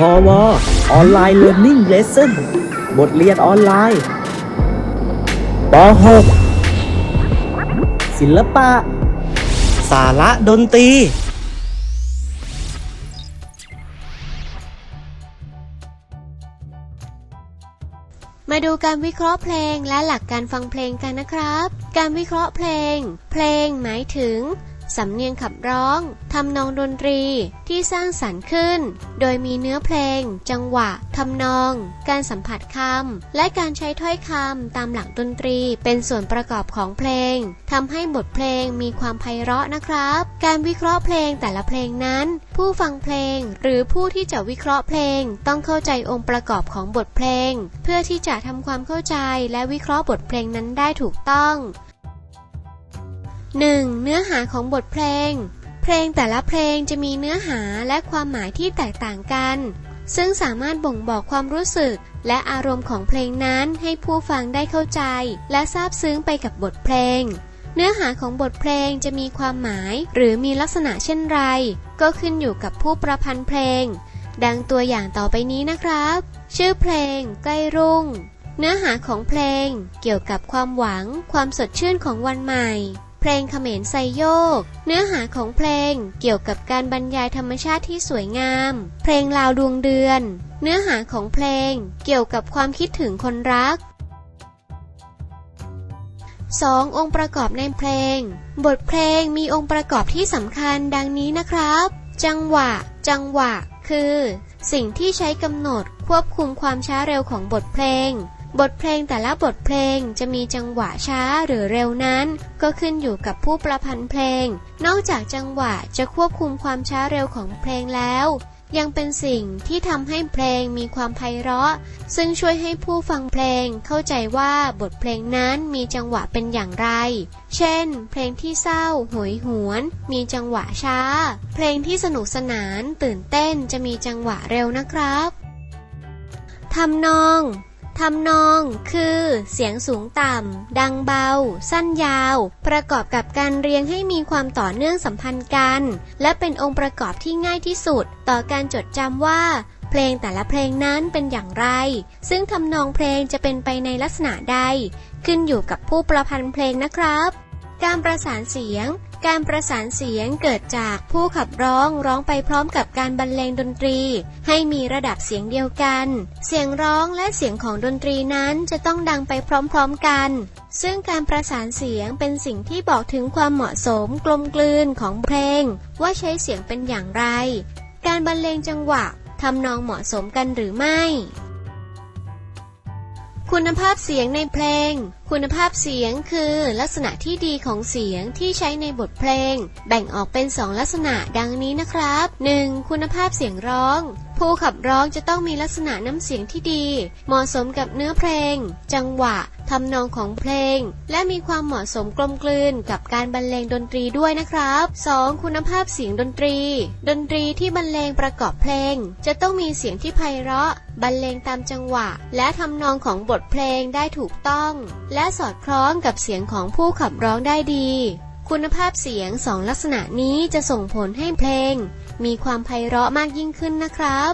พอวออนไลน์เรียน i ิ่งเลสเซ่นบทเรียนออนไลน์ป .6 ศิลปะ สาระดนตรี มาดูการวิเคราะห์เพลงและหลักการฟังเพลงกันนะครับ การวิเคราะห์เพลง เพลงหมายถึง สำเนียงขับร้อง ทำนองดนตรีที่สร้างสรรค์ขึ้น โดยมีเนื้อเพลง จังหวะ ทำนอง การสัมผัสคำ และการใช้ถ้อยคำตามหลักดนตรีเป็นส่วนประกอบของเพลง ทำให้บทเพลงมีความไพเราะนะครับ การวิเคราะห์เพลงแต่ละเพลงนั้น ผู้ฟังเพลง หรือผู้ที่จะวิเคราะห์เพลง ต้องเข้าใจองค์ประกอบของบทเพลง เพื่อที่จะทำความเข้าใจและวิเคราะห์บทเพลงนั้นได้ถูกต้อง 1. เนื้อหาของบทเพลง เพลงแต่ละเพลงจะมีเนื้อหาและความหมายที่แตกต่างกัน ซึ่งสามารถบ่งบอกความรู้สึก และอารมณ์ของเพลงนั้นให้ผู้ฟังได้เข้าใจ และซาบซึ้งไปกับบทเพลง เนื้อหาของบทเพลงจะมีความหมาย หรือมีลักษณะเช่นไร ก็ขึ้นอยู่กับผู้ประพันธ์เพลง ดังตัวอย่างต่อไปนี้นะครับ ชื่อเพลง ใกล้รุ่ง เนื้อหาของเพลง เกี่ยวกับความหวัง ความสดชื่นของวันใหม่ ลงเขมรไซโยก เนื้อหาของเพลงเกี่ยวกับการบรรยายธรรมชาติที่สวยงาม เพลงลาวดวงเดือน เนื้อหาของเพลงเกี่ยวกับความคิดถึงคนรัก 2. องค์ประกอบในเพลง บทเพลงมีองค์ประกอบที่สำคัญดังนี้นะครับ จังหวะ จังหวะ คือ สิ่งที่ใช้กำหนดควบคุมความช้าเร็วของบทเพลง บทเพลงแต่ละบทเพลงจะมีจังหวะช้าหรือเร็วนั้น ก็ขึ้นอยู่กับผู้ประพันธ์เพลง นอกจากจังหวะจะควบคุมความช้าเร็วของเพลงแล้ว ยังเป็นสิ่งที่ทำให้เพลงมีความไพเราะ ซึ่งช่วยให้ผู้ฟังเพลงเข้าใจว่าบทเพลงนั้นมีจังหวะเป็นอย่างไร เช่น เพลงที่เศร้าโหยหวน มีจังหวะช้า เพลงที่สนุกสนานตื่นเต้นจะมีจังหวะเร็วนะครับทำนอง ทำนองคือ เสียงสูงต่ำ ดังเบา สั้นยาว ประกอบกับการเรียงให้มีความต่อเนื่องสัมพันธ์กัน และเป็นองค์ประกอบที่ง่ายที่สุด ต่อการจดจำว่า เพลงแต่ละเพลงนั้นเป็นอย่างไร ซึ่งทำนองเพลงจะเป็นไปในลักษณะใด ขึ้นอยู่กับผู้ประพันธ์เพลงนะครับ การประสานเสียง การประสานเสียงเกิดจากผู้ขับร้องร้องไปพร้อมกับการบรรเลงดนตรี ให้มีระดับเสียงเดียวกัน เสียงร้องและเสียงของดนตรีนั้นจะต้องดังไปพร้อมๆกัน ซึ่งการประสานเสียงเป็นสิ่งที่บอกถึงความเหมาะสมกลมกลืนของเพลง ว่าใช้เสียงเป็นอย่างไร การบรรเลงจังหวะทำนองเหมาะสมกันหรือไม่ คุณภาพเสียงในเพลง คุณภาพเสียงคือลักษณะที่ดีของเสียงที่ใช้ในบทเพลง แบ่งออกเป็น 2 ลักษณะดังนี้นะครับ 1. คุณภาพเสียงร้อง ผู้ขับร้องจะต้องมีลักษณะน้ำเสียงที่ดี เหมาะสมกับเนื้อเพลง จังหวะทำนองของเพลง และมีความเหมาะสมกลมกลืนกับการบรรเลงดนตรีด้วยนะครับ 2. คุณภาพเสียงดนตรี ดนตรีที่บรรเลงประกอบเพลง จะต้องมีเสียงที่ไพเราะ บรรเลงตามจังหวะ และทำนองของบทเพลงได้ถูกต้อง และสอดคล้องกับเสียงของผู้ขับร้องได้ดี คุณภาพเสียงสองลักษณะนี้จะส่งผลให้เพลง มีความไพเราะมากยิ่งขึ้นนะครับ